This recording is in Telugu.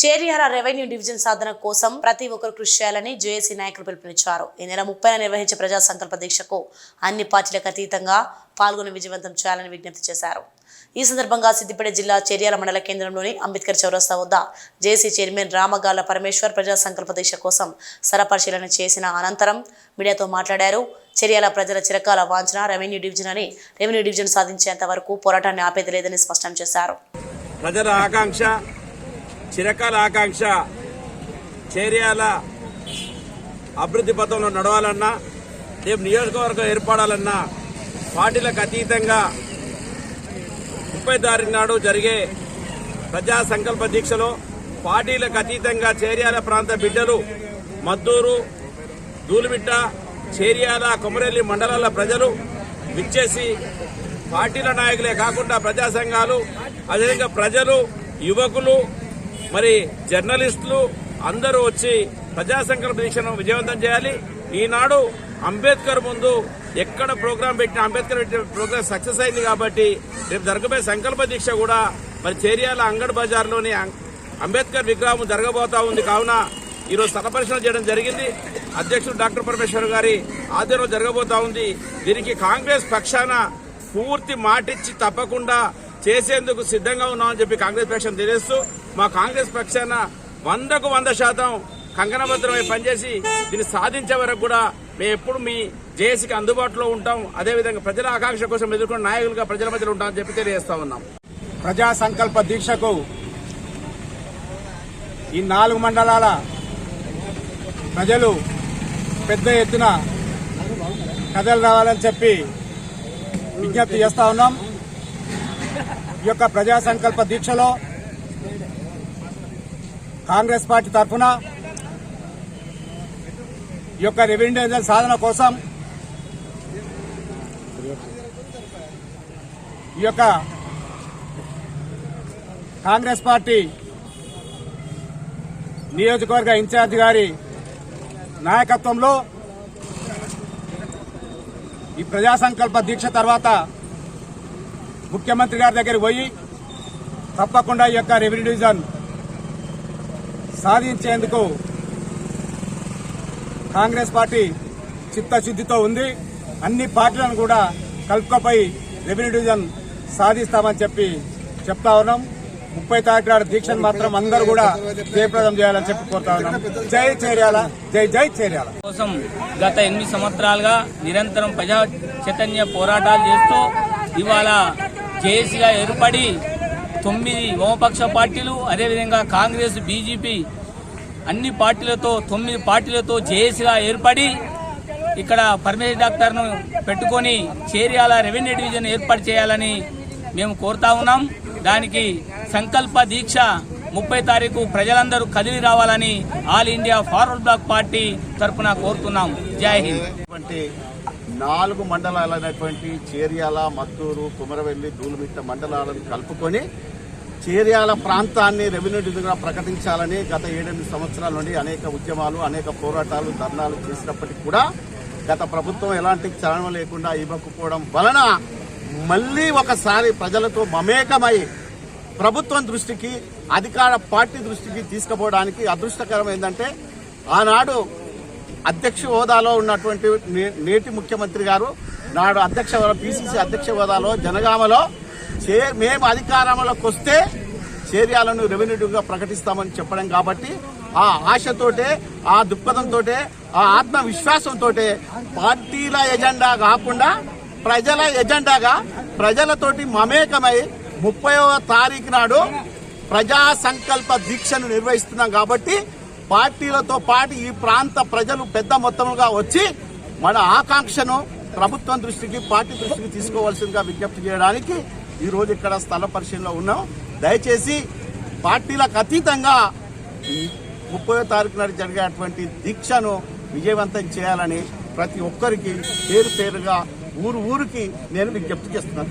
చేరియాల రెవెన్యూ డివిజన్ సాధన కోసం ప్రతి ఒక్కరు కృషి చేయాలని జేఏసీ నాయకులు పిలుపునిచ్చారు. ఈ నెల ముప్పై నిర్వహించే ప్రజా సంకల్ప దీక్షకు అన్ని పార్టీలకు అతీతంగా పాల్గొని విజయవంతం చేయాలని విజ్ఞప్తి చేశారు. ఈ సందర్భంగా సిద్దిపేట జిల్లా చేరియాల మండల కేంద్రంలోని అంబేద్కర్ చౌరస్తా వద్ద జేసీ చైర్మన్ రామగాల పరమేశ్వర్ ప్రజా సంకల్ప దీక్ష కోసం సరపరిశీలన చేసిన అనంతరం మీడియాతో మాట్లాడారు. చర్యల ప్రజల చిరకాల వాంఛన రెవెన్యూ డివిజన్ అని రెవెన్యూ డివిజన్ సాధించేంత వరకు పోరాటాన్ని ఆపేది లేదని స్పష్టం చేశారు. ప్రజల ఆకాంక్ష చిరకాల ఆకాంక్ష చేర్యాల అభివృద్ధి పథంలో నడవాలన్నా రేపు నియోజకవర్గం ఏర్పడాలన్నా పార్టీలకు అతీతంగా ముప్పై తారీఖు నాడు జరిగే ప్రజా సంకల్ప దీక్షలో పార్టీలకు అతీతంగా చేర్యాల ప్రాంత బిడ్డలు మద్దూరు దూలిమిట్ట చేర్యాల కొమరెల్లి మండలాల ప్రజలు విచ్చేసి పార్టీల నాయకులే కాకుండా ప్రజా సంఘాలు అదేవిధంగా ప్రజలు యువకులు మరి జర్నలిస్టులు అందరూ వచ్చి ప్రజా సంకల్ప దీక్షను విజయవంతం చేయాలి. ఈనాడు అంబేద్కర్ ముందు ఎక్కడ ప్రోగ్రాం పెట్టినా అంబేద్కర్ పెట్టిన ప్రోగ్రాం సక్సెస్ అయింది కాబట్టి రేపు జరగబోయే సంకల్ప దీక్ష కూడా మరి చేరియాల అంగడ్ బజార్లోని అంబేద్కర్ విగ్రహం జరగబోతా ఉంది. కావున ఈరోజు స్థల చేయడం జరిగింది. అధ్యక్షుడు డాక్టర్ పరమేశ్వర్ గారి ఆధ్వర్యంలో జరగబోతా ఉంది. దీనికి కాంగ్రెస్ పక్షాన పూర్తి మాటిచ్చి తప్పకుండా చేసేందుకు సిద్ధంగా ఉన్నామని చెప్పి కాంగ్రెస్ పక్షం తెలియస్తూ మా కాంగ్రెస్ పక్షాన వందకు వంద శాతం కంకణభద్రమై పనిచేసి దీన్ని సాధించే వరకు కూడా మేము ఎప్పుడు మీ జేఏసీకి అందుబాటులో ఉంటాం. అదేవిధంగా ప్రజల ఆకాంక్ష కోసం ఎదుర్కొన్న నాయకులుగా ప్రజల మధ్యలో ఉంటామని చెప్పి తెలియజేస్తా ఉన్నాం. ప్రజా సంకల్ప దీక్షకు ఈ నాలుగు మండలాల ప్రజలు పెద్ద ఎత్తున కథలు రావాలని చెప్పి విజ్ఞప్తి చేస్తా ఉన్నాం. ఈ యొక్క ప్రజా సంకల్ప దీక్షలో కాంగ్రెస్ పార్టీ తరఫున ఈ యొక్క రెవెన్యూ సాధన కోసం ఈ యొక్క కాంగ్రెస్ పార్టీ నియోజకవర్గ ఇన్ఛార్జ్ గారి నాయకత్వంలో ఈ ప్రజా సంకల్ప దీక్ష తర్వాత ముఖ్యమంత్రి గారి దగ్గరికి పోయి తప్పకుండా ఈ యొక్క రెవెన్యూ డివిజన్ సాధించేందుకు కాంగ్రెస్ పార్టీ చిత్తశుద్దితో ఉంది. అన్ని పార్టీలను కూడా కలుపుకపోయి రెవెన్యూ డివిజన్ సాధిస్తామని చెప్పి చెప్తా ఉన్నాం. ముప్పై తారీఖు నాడు దీక్షను మాత్రం అందరూ కూడా జయప్రదం చేయాలని చెప్పి కోరుతా ఉన్నాం. జై చేర్యాల జై జై చేర్యాల. కోసం గత ఎనిమిది సంవత్సరాలుగా నిరంతరం ప్రజా చైతన్య పోరాటాలు చేస్తూ ఇవాళ జేఏసీగా ఏర్పడి తొమ్మిది వామపక్ష పార్టీలు అదేవిధంగా కాంగ్రెస్ బీజేపీ అన్ని పార్టీలతో తొమ్మిది పార్టీలతో జేఏసీగా ఏర్పడి ఇక్కడ పరమేశ్వర్ డాక్టర్ను పెట్టుకొని చేరియాల రెవెన్యూ డివిజన్ ఏర్పాటు చేయాలని మేము కోరుతా ఉన్నాం. దానికి సంకల్ప దీక్ష ముప్పై తారీఖు ప్రజలందరూ కదిలి రావాలని All India Forward Bloc party తరఫున కోరుతున్నాం. జై హింద్. నాలుగు మండలాలైనటువంటి చేర్యాల మత్తూరు కుమరవెల్లి దూలుమిట్ట మండలాలను కలుపుకొని చేర్యాల ప్రాంతాన్ని రెవెన్యూ డివిజన్గా ప్రకటించాలని గత ఏడెనిమిది సంవత్సరాల నుండి అనేక ఉద్యమాలు అనేక పోరాటాలు ధర్నాలు చేసినప్పటికీ కూడా గత ప్రభుత్వం ఎలాంటి చలనం లేకుండా ఇవ్వకపోవడం వలన మళ్ళీ ఒకసారి ప్రజలతో మమేకమై ప్రభుత్వం దృష్టికి అధికార పార్టీ దృష్టికి తీసుకుపోవడానికి అదృష్టకరం ఏంటంటే ఆనాడు అధ్యక్ష హోదాలో ఉన్నటువంటి నేటి ముఖ్యమంత్రి గారు నాడు అధ్యక్ష పిసిసి అధ్యక్ష హోదాలో జనగామలో చే మేము అధికారంలోకి వస్తే చేర్యాలను రెవెన్యూగా ప్రకటిస్తామని చెప్పడం కాబట్టి ఆ ఆశతోటే ఆ దృక్పథంతో ఆ ఆత్మవిశ్వాసంతో పార్టీల ఎజెండా కాకుండా ప్రజల ఎజెండాగా ప్రజలతోటి మమేకమై ముప్పైవ తారీఖు నాడు ప్రజా సంకల్ప దీక్షను నిర్వహిస్తున్నాం కాబట్టి పార్టీలతో పాటు ఈ ప్రాంత ప్రజలు పెద్ద మొత్తంగా వచ్చి మన ఆకాంక్షను ప్రభుత్వం దృష్టికి పార్టీ దృష్టికి తీసుకోవాల్సిందిగా విజ్ఞప్తి చేయడానికి ఈ రోజు ఇక్కడ స్థల పరిశీలనలో ఉన్నాం. దయచేసి పార్టీలకు అతీతంగా ముప్పై తారీఖు నాడు జరిగేటువంటి దీక్షను విజయవంతం చేయాలని ప్రతి ఒక్కరికి పేరు పేరుగా ఊరు ఊరికి నేను విజ్ఞప్తి చేస్తున్నాను.